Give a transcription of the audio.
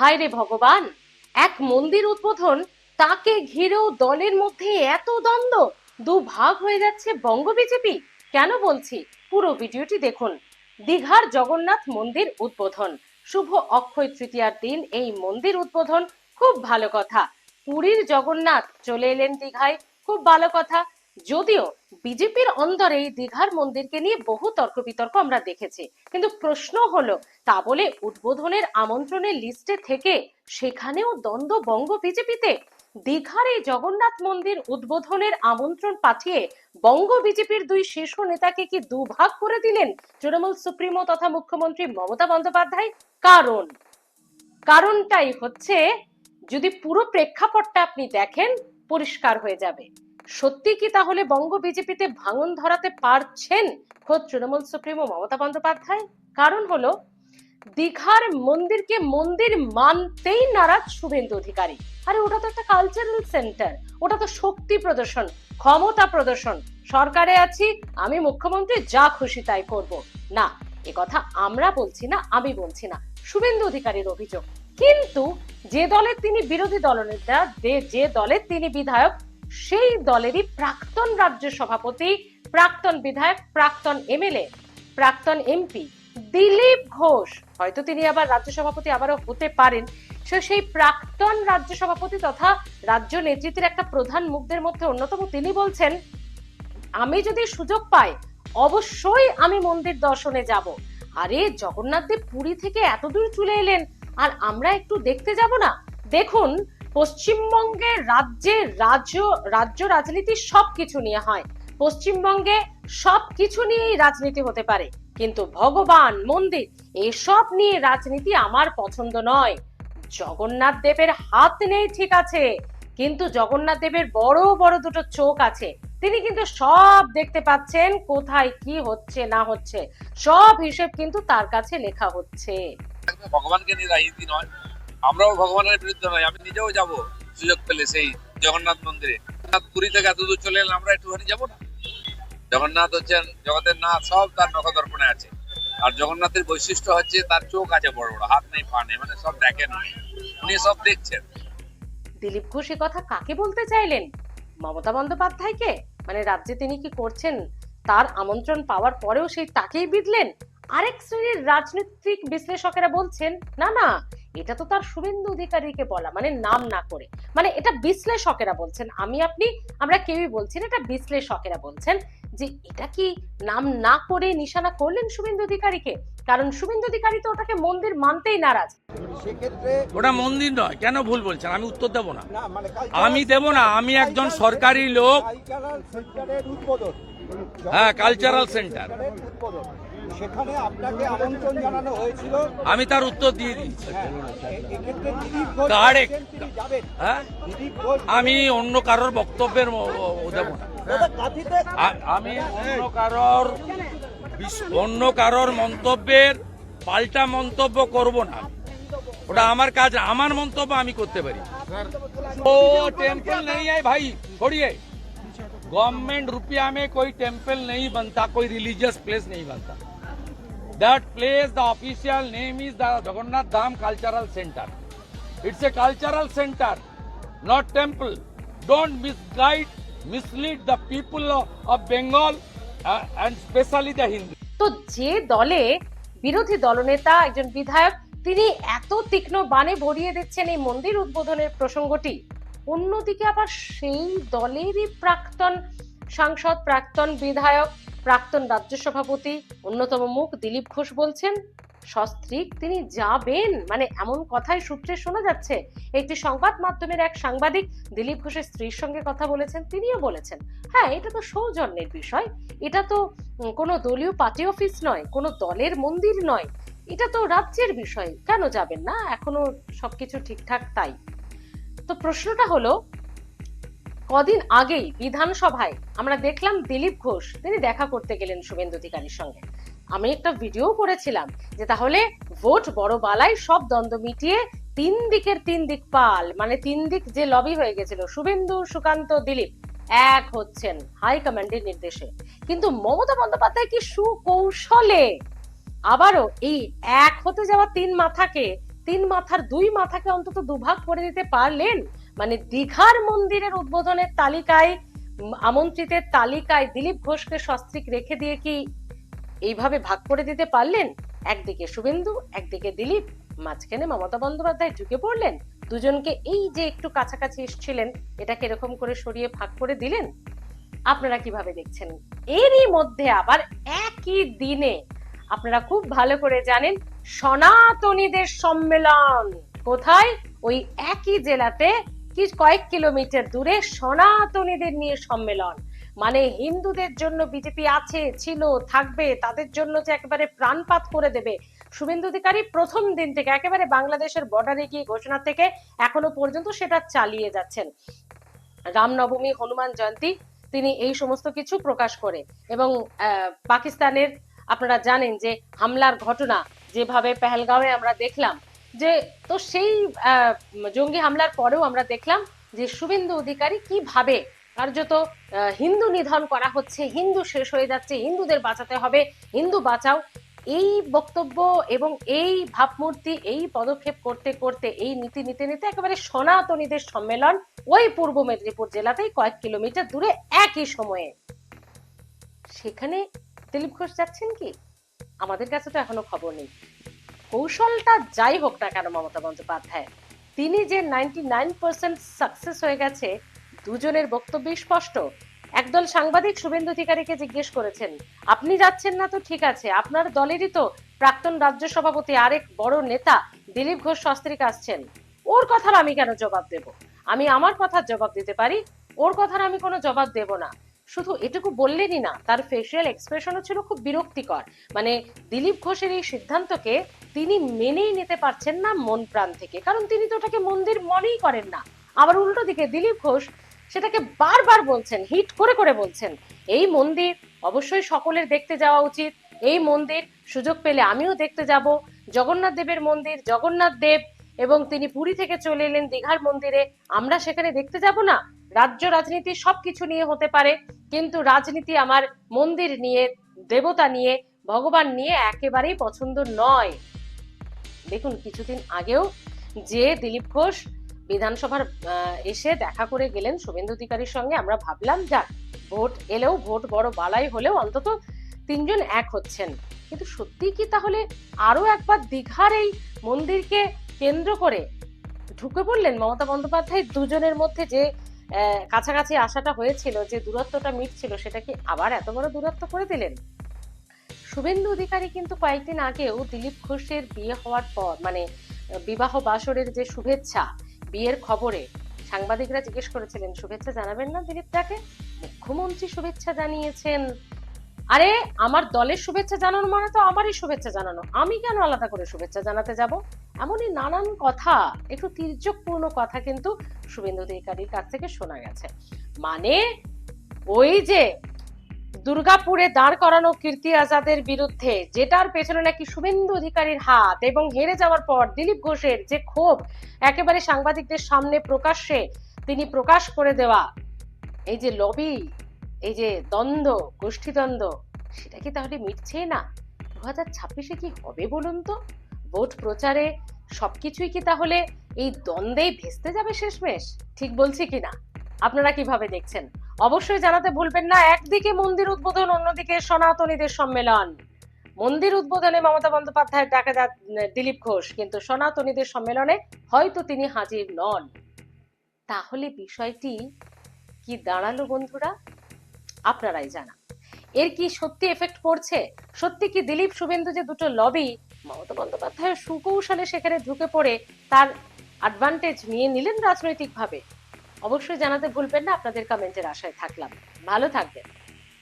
হায় রে ভগবান, এক মন্দির উদ্বোধন, তাকে ঘিরেও দলের মধ্যে এত দ্বন্দ্ব দু ভাগ হয়ে যাচ্ছে বঙ্গ বিজেপি। কেন বলছি? পুরো ভিডিওটি দেখুন। দীঘার জগন্নাথ মন্দির উদ্বোধন। শুভ অক্ষয় তৃতীয়ার দিন এই মন্দির উদ্বোধন। খুব ভালো কথা। পুরীর জগন্নাথ চলে এলেন দীঘায়। খুব ভালো কথা। যদিও বিজেপির অন্দরে এই দীঘার মন্দিরকে নিয়ে বহু তর্ক বিতর্ক আমরা দেখেছি, কিন্তু প্রশ্ন হলো, তা বলে উদ্বোধনের আমন্ত্রণের লিস্টে থেকে সেখানেও দ্বন্দ্ব বঙ্গ বিজেপিতে? দীঘার এই জগন্নাথ মন্দির উদ্বোধনের আমন্ত্রণ পাঠিয়ে বঙ্গ বিজেপির দুই শীর্ষ নেতাকে কি দুভাগ করে দিলেন তৃণমূল সুপ্রিমো তথা মুখ্যমন্ত্রী মমতা বন্দ্যোপাধ্যায়? কারণ, কারণটাই হচ্ছে যদি পুরো প্রেক্ষাপটটা আপনি দেখেন, পরিষ্কার হয়ে যাবে। সত্যি কি তাহলে বঙ্গ বিজেপিতে ভাঙন ধরাতে পারছেন খোদ তৃণমূল সুপ্রিমো মমতা বন্দ্যোপাধ্যায়? কারণ হলো, দীঘার মন্দিরকে মন্দির মানতেই নারাজ শুভেন্দু অধিকারী। আরে ওটা তো একটা কালচারাল সেন্টার ওটা তো শক্তি প্রদর্শন, ক্ষমতা প্রদর্শন। সরকারে আছি, আমি মুখ্যমন্ত্রী, যা খুশি তাই করব। না, এ কথা আমরা বলছি না, আমি বলছি না, শুভেন্দু অধিকারীর অভিযোগ। কিন্তু যে দলের তিনি বিরোধী দলনেতা যে- দলের তিনি বিধায়ক সেই দলেরই প্রাক্তন রাজ্য সভাপতি, প্রাক্তন বিধায়ক, প্রাক্তন এমএলএ, প্রাক্তন এমপি দিলীপ ঘোষ। হয়তো তিনি আবার রাজ্য সভাপতি আবারও হতে পারেন। সে সেই প্রাক্তন রাজ্য সভাপতি তথা রাজ্য নেতৃত্বের একটা প্রধান মুখদের মধ্যে অন্যতম। তিনি বলছেন, আমি যদি সুযোগ পাই, অবশ্যই আমি মন্দির দর্শনে যাব। আরে, জগন্নাথ দেব পুরী থেকে এত দূর চলে এলেন, আর আমরা একটু দেখতে যাব না? দেখুন পশ্চিমবঙ্গের রাজ্যে রাজ্য রাজ্য রাজনীতি সবকিছু নিয়ে হয়। পশ্চিমবঙ্গে সবকিছু নিয়েই রাজনীতি হতে পারে। কিন্তু ভগবান, মন্দির, এসব নিয়ে রাজনীতি আমার পছন্দ নয়। জগন্নাথ দেবের হাত নেই ঠিক আছে, কিন্তু জগন্নাথ দেবের বড় বড় দুটো চোখ আছে। তিনি কিন্তু সব দেখতে পাচ্ছেন, কোথায় কি হচ্ছে, না হচ্ছে। সব হিসেব কিন্তু তার কাছে লেখা হচ্ছে। ভগবানকে নিয়ে রাজনীতি নয়। আমরাও ভগবানের বিরুদ্ধে নয় আমি নিজেও যাব সুযোগ পেলে সেই জগন্নাথ মন্দিরে। পুরী থেকে এত দূর চলে এলাম আমরা একটুখানি যাব না? জগন্নাথ হচ্ছেন, জগতের নাথ সব তার নখদর্পণে আছে। আর জগন্নাথের বৈশিষ্ট্য হচ্ছে তার চোখ আছে বড় বড়, হাত নেই, পা নেই মানে সব দেখেন। উনি সব দেখছেন। দিলীপ ঘোষ কথা কাকে বলতে চাইলেন? মমতা বন্দ্যোপাধ্যায়কে? মানে রাজ্যে তিনি কি করছেন? তার আমন্ত্রণ পাওয়ার পরেও সেই তাকেই বিধলেন? আরেক শ্রেণির রাজনৈতিক বিশ্লেষকেরা বলছেন, না না এটা তো তার শুভেন্দু অধিকারীকে বলা মানে নাম না করে। মানে এটা বিশ্লেষকেরা বলছেন। আমি আপনি আমরা কেউই বলছি না এটা বিশ্লেষকেরা বলছেন যে এটা কি নাম না করে নিশানা করলেন শুভেন্দু অধিকারীকে? কারণ শুভেন্দু অধিকারী তো ওটাকে মন্দির মানতেই নারাজ। সেক্ষেত্রে ওটা মন্দির নয়। কেন ভুল বলছেন? আমি উত্তর দেব না। না মানে আমি দেব না। আমি একজন সরকারি লোক। কালচারাল সেন্টারের উদ্বোধন। হ্যাঁ কালচারাল সেন্টার সেখানে আপনাকে আমন্ত্রণ জানানো হয়েছিল আমি তার উত্তর দিয়ে দিয়েছি হ্যাঁ এ- এক্ষেত্রে দিলীপ ঘোষ Correct. বলছেন তিনি যাবেন হ্যাঁ দিলীপ ঘোষ আমি অন্য কারোর বক্তব্যের ম- ও- ও দেব না দাদা, কাঁথিতে আ- আমি অন্য কারোর বিশ- অন্য কারোর মন্তব্যের পাল্টা মন্তব্য করব না ওটা আমার কাজ আমার মন্তব্য আমি করতে পারি ও टेम्पल नहीं है भाई छोड़िए गवर्नमेंट रुपया में कोई टेम्पल नहीं बनता कोई रिलीजियस प्लेस नहीं बनता that place the official name is the Jagannath Dham Cultural Center. It's a cultural center, not temple. Don't misguide, mislead the people of Bengal uh, and specially the Hindu. তো যে দলে বিরোধী দলনেতা একজন বিধায়ক তিনি এত তীক্ষ্ণ বাণে ভরিয়ে দিচ্ছেন এই মন্দির উদ্বোধনের প্রসঙ্গটি অন্যদিকে আবার সেই দলেরই প্রাক্তন সাংসদ প্রাক্তন বিধায়ক প্রাক্তন রাজ্য সভাপতি অন্যতম মুখ দিলীপ ঘোষ বলছেন, সস্ত্রীক তিনি যাবেন। মানে এমন কথাই সূত্রে শোনা যাচ্ছে। একটি সংবাদ মাধ্যমের এক সাংবাদিক দিলীপ ঘোষের স্ত্রীর সঙ্গে কথা বলেছেন, তিনিও বলেছেন। হ্যাঁ এটা তো সৌজন্যের বিষয়। এটা তো কোনো দলীয় পার্টি অফিস নয়, কোনো দলের মন্দির নয়। এটা তো রাজ্যের বিষয়। কেন যাবেন না? এখনও সবকিছু ঠিকঠাক তাই। তো প্রশ্নটা হলো কদিন আগেই বিধানসভায় আমরা দেখলাম দিলীপ ঘোষ, তিনি দেখা করতে গেলেন শুভেন্দু অধিকারীর সঙ্গে। আমি একটা ভিডিও করেছিলাম যে তাহলে ভোট বড় বালাই সব দ্বন্দ্ব মিটিয়ে তিন দিকের তিন দিক পাল মানে তিন দিক যে লবি হয়ে গেছিল, শুভেন্দু, সুকান্ত, দিলীপ, এক হচ্ছেন হাই কমান্ডের নির্দেশে। কিন্তু মমতা বন্দ্যোপাধ্যায় কি সুকৌশলে? আবারও এই এক হতে যাওয়া তিন মাথাকে, তিন মাথার দুই মাথাকে অন্তত দুভাগ করে দিতে পারলেন? মানে দীঘার মন্দিরের উদ্বোধনের তালিকায় আমন্ত্রিতের তালিকায় দিলীপ ঘোষকে সস্ত্রিক রেখে দিয়ে কি এইভাবে ভাগ করে দিতে পারলেন? একদিকে শুভেন্দু, একদিকে দিলীপ। মাঝখানে মমতা বন্দ্যোপাধ্যায় ঢুকে পড়লেন। দুজনকে এই যে একটু কাছাকাছি এসেছিলেন এটাকে এরকম করে সরিয়ে ভাগ করে দিলেন? আপনারা কীভাবে দেখছেন? এরই মধ্যে আবার একই দিনে, আপনারা খুব ভালো করে জানেন, সনাতনীদের সম্মেলন। কোথায়? ওই একই জেলাতে কয়েক কিলোমিটার দূরে সনাতনীদের নিয়ে সম্মেলন। মানে হিন্দুদের জন্য বিজেপি আছে, ছিল, থাকবে, তাদের জন্য যে একেবারে প্রাণপাত করে দেবে। শুভেন্দু অধিকারী প্রথম দিন থেকে একেবারে বাংলাদেশের বর্ডারে গিয়ে ঘোষণা থেকে এখনও পর্যন্ত সেটা চালিয়ে যাচ্ছেন। রামনবমী হনুমান জয়ন্তী, তিনি এই সমস্ত কিছু প্রকাশ করে এবং পাকিস্তানের আপনারা জানেন যে হামলার ঘটনা যেভাবে পেহেলগাঁওয়ে আমরা দেখলাম যে, তো সেই জঙ্গি হামলার পরেও আমরা দেখলাম যে শুভেন্দু অধিকারী কীভাবে কার্যত হিন্দু নিধন করা হচ্ছে, হিন্দু শেষ হয়ে যাচ্ছে, হিন্দুদের বাঁচাতে হবে, হিন্দু বাঁচাও। এই বক্তব্য এবং এই ভাবমূর্তি, এই পদক্ষেপ করতে করতে, এই নীতি, নিতে নিতে একেবারে সনাতনীদের সম্মেলন ওই পূর্ব মেদিনীপুর জেলাতেই কয়েক কিলোমিটার দূরে একই সময়ে। সেখানে দিলীপ ঘোষ যাচ্ছেন কি? আমাদের কাছে তো এখনও খবর নেই। কৌশলটা যাই হোক না কেন মমতা বন্দ্যোপাধ্যায়, তিনি যে নাইনটি নাইন পার্সেন্ট সাকসেস হয়ে গেছে, দুজনের বক্তব্যই স্পষ্ট। একদল সাংবাদিক শুভেন্দু অধিকারীকে জিজ্ঞেস করেছেন, আপনি যাচ্ছেন না তো ঠিক আছে, আপনার দলেরই তো প্রাক্তন রাজ্য সভাপতি আরেক বড় নেতা দিলীপ ঘোষ সস্ত্রীক আসছেন। ওর কথার আমি কেন জবাব দেব? আমি আমার কথার জবাব দিতে পারি? ওর কথার আমি কোনো জবাব দেব না। শুধু এটুকু বললেনই না, তার ফেসিয়াল এক্সপ্রেশনও ছিল খুব বিরক্তিকর। মানে দিলীপ ঘোষের এই সিদ্ধান্তকে তিনি মেনেই নিতে পারছেন না মন প্রাণ থেকে। কারণ তিনি তো ওটাকে মন্দির মনেই করেন না। আবার উল্টো দিকে দিলীপ ঘোষ সেটাকে বারবার বলছেন, হিট করে করে বলছেন, এই মন্দির অবশ্যই সকলের দেখতে যাওয়া উচিত। এই মন্দির সুযোগ পেলে আমিও দেখতে যাব। জগন্নাথ দেবের মন্দির, জগন্নাথ দেব এবং তিনি পুরী থেকে চলে এলেন দীঘার মন্দিরে। আমরা সেখানে দেখতে যাব না। রাজ্য রাজনীতি সবকিছু নিয়ে হতে পারে। কিন্তু রাজনীতি আমার মন্দির নিয়ে, দেবতা নিয়ে, ভগবান নিয়ে একেবারেই পছন্দ নয়। দেখুন, কিছুদিন আগেও যে দিলীপ ঘোষ বিধানসভার এসে দেখা করে গেলেন শুভেন্দু অধিকারীর সঙ্গে, আমরা ভাবলাম, যাক, ভোট এলেও ভোট বড় বালাই হলেও অন্তত তিনজন এক হচ্ছেন। কিন্তু সত্যি কি তাহলে আরও একবার দীঘার এই মন্দিরকে কেন্দ্র করে ঢুকে পড়লেন মমতা বন্দ্যোপাধ্যায় দুজনের মধ্যে যে কাছাকাছি আসাটা হয়েছিল, যে দূরত্বটা মিটছিল, সেটা কি আবার এত বড় দূরত্ব করে দিলেন? শুভেন্দু অধিকারী কিন্তু কয়েকদিন আগেও দিলীপ ঘোষের বিয়ে হওয়ার পর মানে বিবাহ বাসরের যে শুভেচ্ছা, বিয়ের খবরে সাংবাদিকরা জিজ্ঞেস করেছিলেন, শুভেচ্ছা জানাবেন না দিলীপ দাকে? মুখ্যমন্ত্রী শুভেচ্ছা জানিয়েছেন। আরে, আমার দলের শুভেচ্ছা জানানো মানে তো আমারই শুভেচ্ছা জানানো। আমি কেন আলাদা করে শুভেচ্ছা জানাতে যাব? এমনই নানান কথা, একটু তির্যকপূর্ণ কথা কিন্তু শুভেন্দু অধিকারীর কাছ থেকে শোনা গেছে। মানে ওই যে দুর্গাপুরে দাঁড় করানো কীর্তি আজাদের বিরুদ্ধে, যেটার পেছনে নাকি শুভেন্দু অধিকারীর হাত এবং হেরে যাওয়ার পর দিলীপ ঘোষের যে ক্ষোভ, একেবারে সাংবাদিকদের সামনে প্রকাশ্যে তিনি প্রকাশ করে দেওয়া, এই যে লবি, এই যে দ্বন্দ্ব, গোষ্ঠীদ্বন্দ্ব, সেটা কি তাহলে মিটছে না? দু হাজার ছাব্বিশে কি হবে বলুন তো? ভোট প্রচারে সবকিছুই কি তাহলে এই দ্বন্দ্বেই ভেস্তে যাবে শেষমেশ? ঠিক বলছি কিনা আপনারা কীভাবে দেখছেন? অবশ্যই জানাতে ভুলবেন না, একদিকে মন্দির উদ্বোধন, অন্যদিকে সনাতনীদের সম্মেলন। মন্দির উদ্বোধনে মমতা বন্দ্যোপাধ্যায়ের ডাকা দিলীপ ঘোষ, কিন্তু সনাতনীদের সম্মেলনে হয়তো তিনি হাজির নন। তাহলে বিষয়টি কি দাঁড়াল বন্ধুরা? আপনারাই জানা এর কি সত্যি এফেক্ট পড়ছে? সত্যি কি দিলীপ শুভেন্দু যে দুটো লবি মমতা বন্দ্যোপাধ্যায় সুকৌশলে সেখানে ঢুকে পড়ে তার অ্যাডভান্টেজ নিয়ে নিলেন রাজনৈতিকভাবে। অবশ্যই জানাতে ভুলবেন না, আপনাদের কমেন্টের আশায় থাকলাম। ভালো থাকবেন।